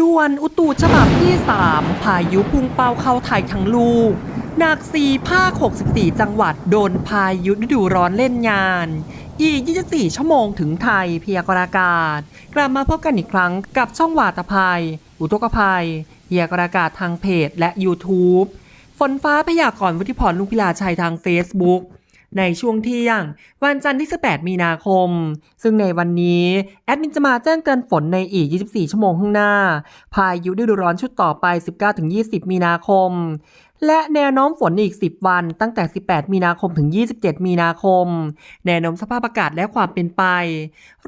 ด่วนอุตุฉบับที่ 3 พายุพุ่งเป้าเข้าไทยทั้งลูก หนักสีภาค 64 จังหวัดโดนพายุฤดูร้อนเล่นงาน อีก 24 ชั่วโมงถึงไทยพยากรณ์อากาศ กลับมาพบกันอีกครั้งกับช่องวาตภัย อุทกภัยพยากรณ์อากาศทางเพจและ YouTube ฝนฟ้าพยากรณ์วุฒิพรลุงพิลาชัยทาง Facebook ในช่วงเที่ยง วันจันทร์ที่ 18 มีนาคม ซึ่งในวันนี้ แอดมินจะมาแจ้งเตือนฝนในอีก 24 ชั่วโมงข้างหน้า พายุฤดูร้อนชุดต่อไป 19-20 มีนาคม และแนวโน้มฝนอีก 10 วัน ตั้งแต่ 18 มีนาคมถึง 27 มีนาคม แนวโน้มสภาพอากาศและความเป็นไป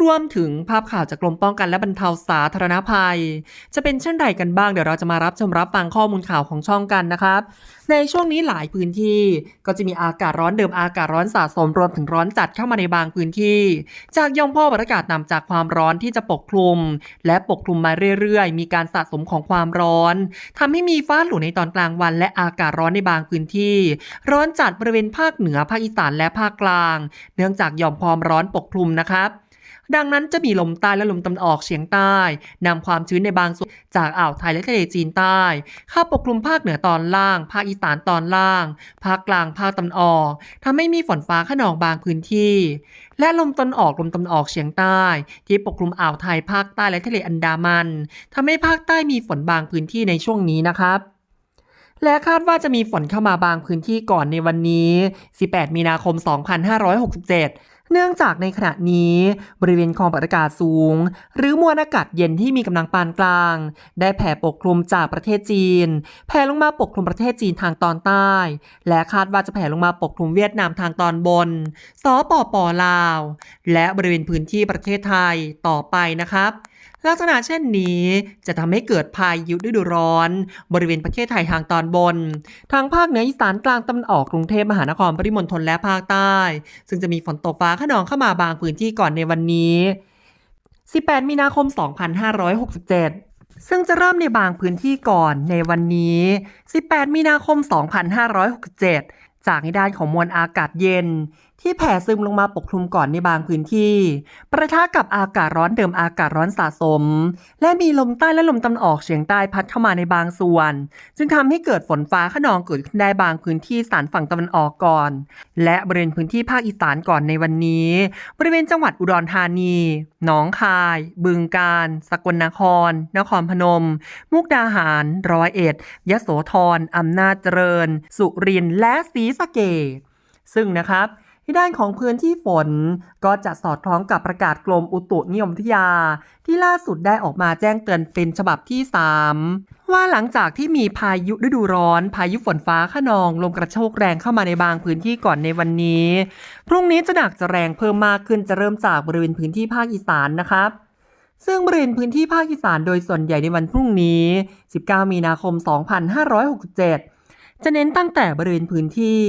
รวมถึงภาพข่าวจากกรมป้องกันและบรรเทาสาธารณภัย จะเป็นเช่นไรกันบ้างเดี๋ยวเราจะมารับชมรับฟังข้อมูลข่าวของช่องกันนะครับ ในช่วงนี้หลายพื้นที่ก็จะมีอากาศร้อนเดิมอากาศร้อนสะสมรวมถึงร้อนจัดเข้ามาในบางพื้นที่ จากย่อมพ่อบรรยากาศนำจากความร้อนที่จะปกคลุม และปกคลุมมาเรื่อยๆ มีการสะสมของความร้อนทำให้มีฟ้าหลุในตอนกลางวันและอากาศร้อนในบางพื้นที่ ร้อนจัดบริเวณภาคเหนือภาคอีสานและภาคกลาง เนื่องจากหย่อมความร้อนปกคลุมนะครับดังนั้นจะมีลมใต้และลมตะวันออกเฉียงใต้นำความชื้นในบางส่วนจากอ่าวไทยและทะเลจีนใต้เข้าปกคลุมภาคเหนือตอนล่าง ภาคอีสานตอนล่าง ภาคกลางภาคตะวันออกทำให้มีฝนฟ้าขนองบางพื้นที่ และลมตะวันออกลมตะวันออกเฉียงใต้ ที่ปกคลุมอ่าวไทยภาคใต้และทะเลอันดามันทำให้ภาคใต้มีฝนบางพื้นที่ในช่วงนี้นะครับ และคาดว่าจะมีฝนเข้ามาบางพื้นที่ก่อนในวันนี้ 18 มีนาคม 2567 เนื่องจากในขณะนี้บริเวณความกดอากาศสูง หรือมวลอากาศเย็นที่มีกำลังปานกลาง ได้แผ่ปกคลุมจากประเทศจีน แผ่ลงมาปกคลุมประเทศจีนทางตอนใต้ และคาดว่าจะแผ่ลงมาปกคลุมเวียดนามทางตอนบน สปปลาว และบริเวณพื้นที่ประเทศไทยต่อไปนะครับ ลักษณะเช่นนี้จะทำให้เกิดพายุฤดูร้อน บริเวณประเทศไทยทางตอนบน ทางภาคเหนืออีสานกลางตะวันออกกรุงเทพมหานครปริมณฑลและภาคใต้ ซึ่งจะมีฝนตกฟ้าขนองเข้ามาบางพื้นที่ก่อนในวันนี้ 18 มีนาคม 2567ซึ่งจะเริ่มในบางพื้นที่ก่อนในวันนี้ 18 มีนาคม 2567 จากในด้านของมวลอากาศเย็น ที่แผ่ซึมลงมาปกคลุมก่อนในบางพื้นที่ ประทะกับอากาศร้อนเดิมอากาศร้อนสะสม และมีลมใต้และลมตะวันออกเฉียงใต้พัดเข้ามาในบางส่วน จึงทำให้เกิดฝนฟ้าขนองเกิดขึ้นได้บางพื้นที่สานฝั่งตะวันออกก่อน และบริเวณพื้นที่ภาคอีสานก่อนในวันนี้ บริเวณจังหวัดอุดรธานี หนองคาย บึงกาฬสกลนคร นครพนม มุกดาหาร ร้อยเอ็ด ยโสธรอำนาจเจริญ สุรินทร์และศรีสะเกษซึ่งนะครับ ที่ด้านของพื้นที่ฝน ก็จะสอดคล้องกับประกาศกรมอุตุนิยมวิทยา ที่ล่าสุดได้ออกมาแจ้งเตือนเป็นฉบับที่ 3 ว่าหลังจากที่มีพายุฤดูร้อน พายุฝนฟ้าขนอง ลมกระโชกแรงเข้ามาในบางพื้นที่ก่อนในวันนี้ พรุ่งนี้จะหนักจะแรงเพิ่มมากขึ้นจะเริ่มจากบริเวณพื้นที่ภาคอีสานนะครับซึ่งบริเวณพื้นที่ภาคอีสานโดยส่วนใหญ่ในวันพรุ่งนี้ 19 มีนาคม 2567 จะเน้นตั้งแต่บริเวณพื้นที่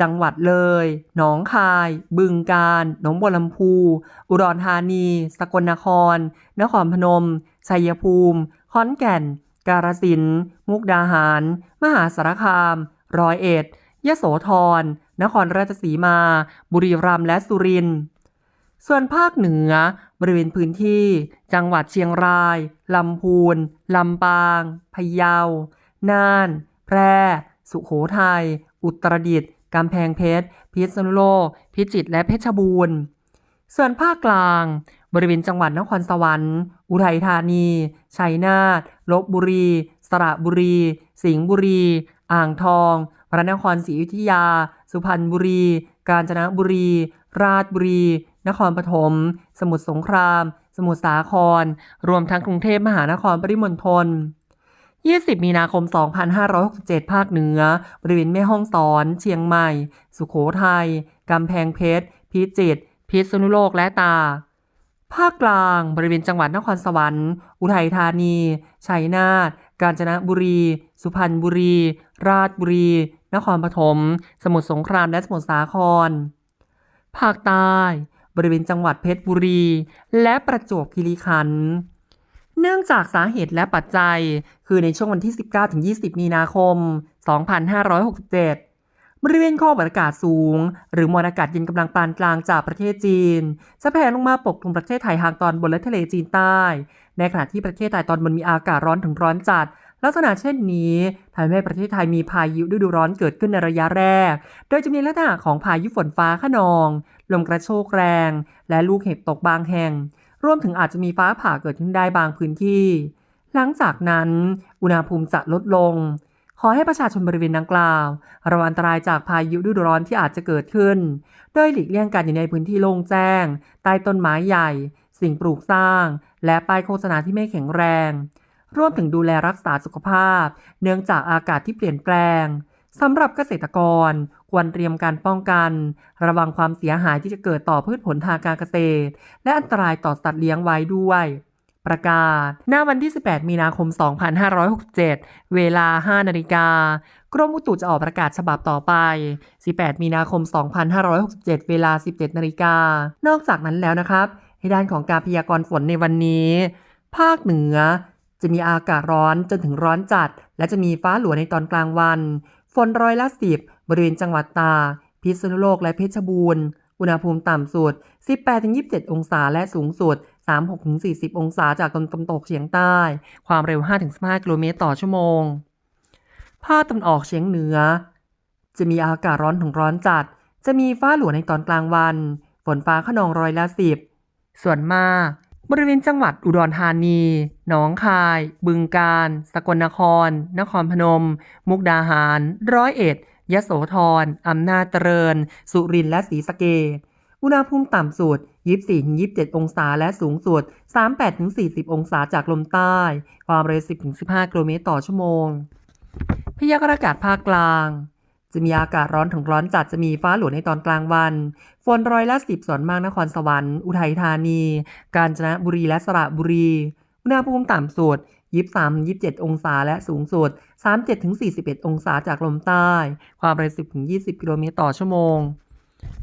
จังหวัดเลย หนองคาย บึงกาฬ หนองบัวลำพู อุดรธานี สกลนคร นครพนม ชัยภูมิ ขอนแก่น กาฬสินธุ์มุกดาหาร มหาสารคาม ร้อยเอ็ด ยโสธร นครราชสีมา บุรีรัมย์และสุรินทร์ ส่วนภาคเหนือ บริเวณพื้นที่ จังหวัดเชียงราย ลำพูน ลำปาง พะเยา น่าน แพร่ สุโขทัย อุตรดิตถ์กำแพงเพชร พิษณุโลก พิจิตรและเพชรบูรณ์ ส่วนภาคกลาง บริเวณจังหวัดนครสวรรค์ อุทัยธานี ชัยนาท ลบบุรี สระบุรี สิงห์บุรี อ่างทอง พระนครศรีอยุธยา สุพรรณบุรี กาญจนบุรี ราชบุรี นครปฐม สมุทรสงคราม สมุทรสาคร รวมทั้งกรุงเทพมหานครปริมณฑล 20 มีนาคม 2567 ภาคเหนือ บริเวณแม่ฮ่องสอน เชียงใหม่ สุโขทัย กำแพงเพชร พิจิตร พิษณุโลก และตา ภาคกลาง บริเวณจังหวัดนครสวรรค์ อุทัยธานี ชัยนาท กาญจนบุรี สุพรรณบุรี ราชบุรี นครปฐม สมุทรสงคราม และสมุทรสาคร ภาคใต้ บริเวณจังหวัดเพชรบุรี และประจวบคีรีขันธ์ เนื่องจากสาเหตุและปัจจัย คือในช่วงวันที่ 19-20 มีนาคม 2567 บริเวณข้อบรรยากาศสูง หรือมวลอากาศเย็นกำลังปานกลางจากประเทศจีน จะแผ่ลงมาปกคลุมประเทศไทยทางตอนบนและทะเลจีนใต้ ในขณะที่ประเทศไทยตอนบนมีอากาศร้อนถึงร้อนจัด ลักษณะเช่นนี้ทำให้ประเทศไทยมีพายุฤดูร้อนเกิดขึ้นในระยะแรก โดยจะมีลักษณะของพายุฝนฟ้าขนอง ลมกระโชกแรง และลูกเห็บตกบางแห่ง รวมถึงอาจจะมีฟ้าผ่าเกิดขึ้นได้บางพื้นที่ หลังจากนั้นอุณหภูมิจะลดลง ขอให้ประชาชนบริเวณดังกล่าว ระวังอันตรายจากพายุฤดูร้อนที่อาจจะเกิดขึ้น โดยหลีกเลี่ยงการอยู่ในพื้นที่โล่งแจ้ง ใต้ต้นไม้ใหญ่ สิ่งปลูกสร้าง และป้ายโฆษณาที่ไม่แข็งแรง รวมถึงดูแลรักษาสุขภาพ เนื่องจากอากาศที่เปลี่ยนแปลงสำหรับเกษตรกร ควรเตรียมการป้องกัน ระวังความเสียหายที่จะเกิดต่อพืชผลทางการเกษตร และอันตรายต่อสัตว์เลี้ยงไว้ด้วย ประกาศ หน้าวันที่ 18 มีนาคม 2567 เวลา 5 นาฬิกากรมอุตุจะออกประกาศฉบับต่อไป 18 มีนาคม 2567 เวลา 17 นาฬิกา นอกจากนั้นแล้วนะครับในด้านของการพยากรณ์ฝนในวันนี้ ภาคเหนือจะมีอากาศร้อนจนถึงร้อนจัด และจะมีฟ้าหลัวในตอนกลางวัน ฝนร้อยละสิบบริเวณจังหวัดตา พิษณุโลกและเพชรบูรณ์ อุณหภูมิต่ำสุด 18-27 องศาและสูงสุด 36-40 องศาจากตะวันตกเฉียงใต้ ความเร็ว 5-15 กิโลเมตรต่อชั่วโมง ภาคตะวันออกเฉียงเหนือ จะมีอากาศร้อนถึงร้อนจัด จะมีฟ้าหลวในตอนกลางวัน ฝนฟ้าขนองร้อยละสิบส่วนมาก บริเวณจังหวัดอุดรธานี หนองคาย บึงกาฬ สกลนคร นครพนม มุกดาหาร ร้อยเอ็ด ยโสธร อำนาจเจริญ สุรินทร์และศรีสะเกษอุณหภูมิต่ำสุด 24-27 องศา และสูงสุด 38-40 องศาจากลมใต้ ความเร็ว 10-15 กิโลเมตรต่อชั่วโมง พยากรณ์อากาศภาคกลาง จะมีอากาศร้อนถึงร้อนจัดจะมีฟ้าหลวในตอนกลางวัน ฝนร้อยละสิบส่วนมากนครสวรรค์ อุทัยธานี กาญจนบุรีและสระบุรี อุณหภูมิต่ำสุด23 27 องศาและสูงสุด 37 41 องศาจากลมใต้ ความเร็ว10 20 กิโลเมตรต่อชั่วโมง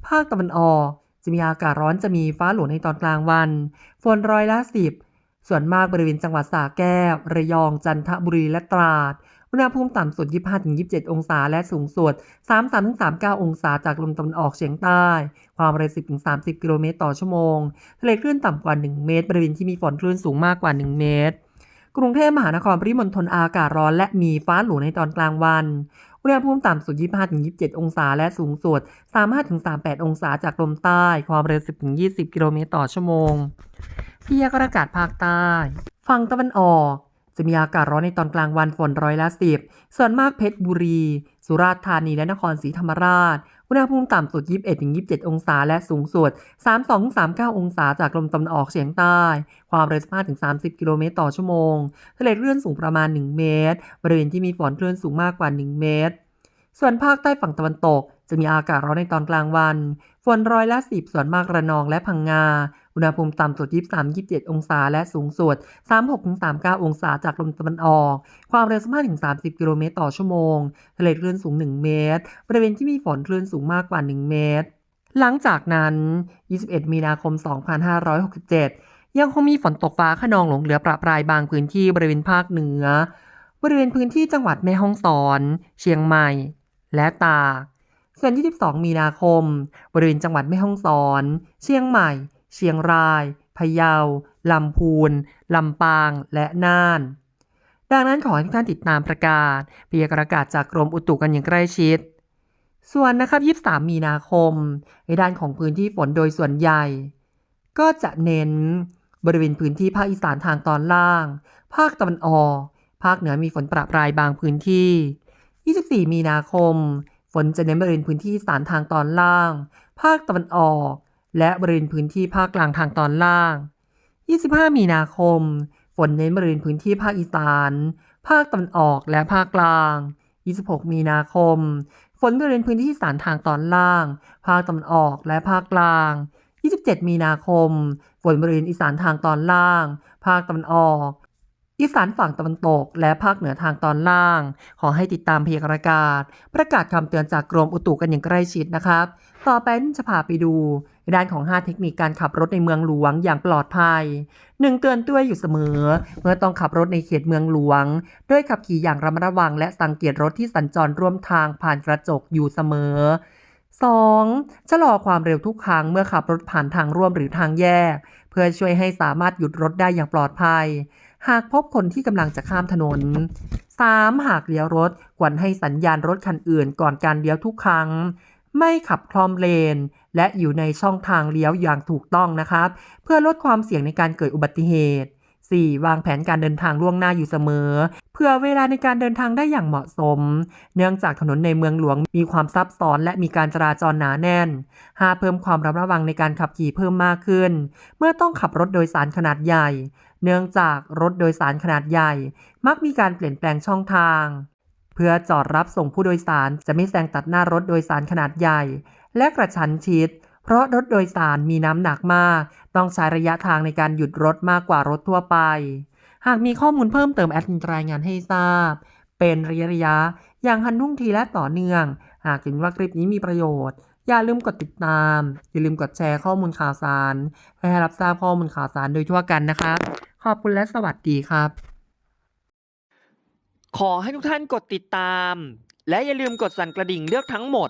ภาคตะวันออก จะมีอากาศร้อนจะมีฟ้าหลวในตอนกลางวัน ฝนร้อยละสิบส่วนมากบริเวณจังหวัดสระแก้ว ระยอง จันทบุรีและตราด อุณหภูมิต่ำสุด 25-27 องศา และสูงสุด 33-39 องศาจากลมตะวันออกเฉียงใต้ ความเร็ว 10-30 กิโลเมตรต่อชั่วโมง ทะเลคลื่นต่ำกว่า 1 เมตร บริเวณที่มีฝนคลื่นสูงมากกว่า 1 เมตร กรุงเทพมหานครปริมณฑลอากาศร้อน และมีฟ้าหลวในตอนกลางวันอุณหภูมิต่ำสุด 25-27 องศา และสูงสุด 35-38 องศาจากลมใต้ ความเร็ว 10-20 กิโลเมตรต่อชั่วโมงพยากรณ์อากาศภาคใต้ ฝั่งตะวันออก จะมีอากาศร้อนในตอนกลางวันฝนร้อยละสิบส่วนมากเพชรบุรี สุราษฎร์ธานีและนครศรีธรรมราช อุณหภูมิต่ำสุด 21-27 องศา และสูงสุด 32-39 องศาจากลมตะวันออกเฉียงใต้ ความเร็ว15-30 กิโลเมตรต่อชั่วโมงทะเลคลื่นสูงประมาณ 1 เมตร บริเวณที่มีฝนคลื่นสูงมากกว่า 1 เมตร ส่วนภาคใต้ฝั่งตะวันตก จะมีอากาศร้อนในตอนกลางวัน ฝนร้อยละสิบส่วนมากระนองและพังงา อุณหภูมิต่ำสุด 23-27 องศา และสูงสุด 36-39 องศาจากลมตะวันออก ความเร็ว 15-30 กิโลเมตรต่อชั่วโมง ทะเลคลื่นสูง 1 เมตร บริเวณที่มีฝนคลื่นสูงมากกว่า 1 เมตร หลังจากนั้น 21 มีนาคม 2567 ยังคงมีฝนตกฟ้าขนองหลงเหลือประปรายบางพื้นที่บริเวณภาคเหนือ บริเวณพื้นที่จังหวัดแม่ฮ่องสอน เชียงใหม่ และตากส่วนที่12มีนาคม บริเวณจังหวัดแม่ฮ่องสอน เชียงใหม่ เชียงรายพะเยาลำพูนลำปางและน่าน ดังนั้นขอให้ทุกท่านติดตามประกาศพยากรณ์อากาศจากกรมอุตุกันอย่างใกล้ชิด ส่วนนะครับ 23 มีนาคม ในด้านของพื้นที่ฝนโดยส่วนใหญ่ ก็จะเน้นบริเวณพื้นที่ภาคอีสานทางตอนล่าง ภาคตะวันออก ภาคเหนือมีฝนประปรายบางพื้นที่ 24 มีนาคม ฝนจะเน้นบริเวณพื้นที่อีสานทางตอนล่าง ภาคตะวันออก และบริเวณพื้นที่ภาคกลางทางตอนล่าง 25 มีนาคม ฝนเน้นบริเวณพื้นที่ภาคอีสาน ภาคตะวันออกและภาคกลาง 26 มีนาคม ฝนบริเวณพื้นที่อีสานทางตอนล่าง ภาคตะวันออกและภาคกลาง 27 มีนาคม ฝนบริเวณอีสานทางตอนล่าง ภาคตะวันออก อีสานฝั่งตะวันตก และภาคเหนือทางตอนล่าง ขอให้ติดตามพยากรณ์อากาศ ประกาศคำเตือนจากกรมอุตุกันอย่างใกล้ชิดนะครับ ต่อไปจะพาไปดู ด้านของ 5 เทคนิคการขับรถในเมืองหลวงอย่างปลอดภัย 1. เตือนตัวอยู่เสมอ เมื่อต้องขับรถในเขตเมืองหลวง ด้วยขับขี่อย่างระมัดระวัง และสังเกตรถที่สัญจรร่วมทางผ่านกระจกอยู่เสมอ 2. ชะลอความเร็วทุกครั้งเมื่อขับรถผ่านทางร่วมหรือทางแยก เพื่อช่วยให้สามารถหยุดรถได้อย่างปลอดภัย หากพบคนที่กำลังจะข้ามถนน 3. หากเลี้ยวรถควรให้สัญญาณรถคันอื่นก่อนการเลี้ยวทุกครั้ง ไม่ขับคลอมเลน และอยู่ในช่องทางเลี้ยวอย่างถูกต้องนะครับ เพื่อลดความเสี่ยงในการเกิดอุบัติเหตุ 4. วางแผนการเดินทางล่วงหน้าอยู่เสมอ เพื่อเวลาในการเดินทางได้อย่างเหมาะสม เนื่องจากถนนในเมืองหลวงมีความซับซ้อนและมีการจราจรหนาแน่นหาเพิ่มความระมัดระวังในการขับขี่เพิ่มมากขึ้น เมื่อต้องขับรถโดยสารขนาดใหญ่ เนื่องจากรถโดยสารขนาดใหญ่ มักมีการเปลี่ยนแปลงช่องทาง เพื่อจอดรับส่งผู้โดยสารจะไม่แซงตัดหน้ารถโดยสารขนาดใหญ่ และกระชั้นชิด เพราะรถโดยสารมีน้ำหนักมาก ต้องใช้ระยะทางในการหยุดรถมากกว่ารถทั่วไป หากมีข้อมูลเพิ่มเติมแอดมินรายงานให้ทราบ เป็นระยะระยะ อย่างทันทุ่งทีและต่อเนื่อง หากเห็นว่าคลิปนี้มีประโยชน์ อย่าลืมกดติดตาม อย่าลืมกดแชร์ข้อมูลข่าวสารเพื่อให้รับทราบข้อมูลข่าวสารโดยทั่วกันนะครับขอบคุณและสวัสดีครับ ขอให้ทุกท่านกดติดตาม และอย่าลืมกดสั่นกระดิ่งเลือกทั้งหมด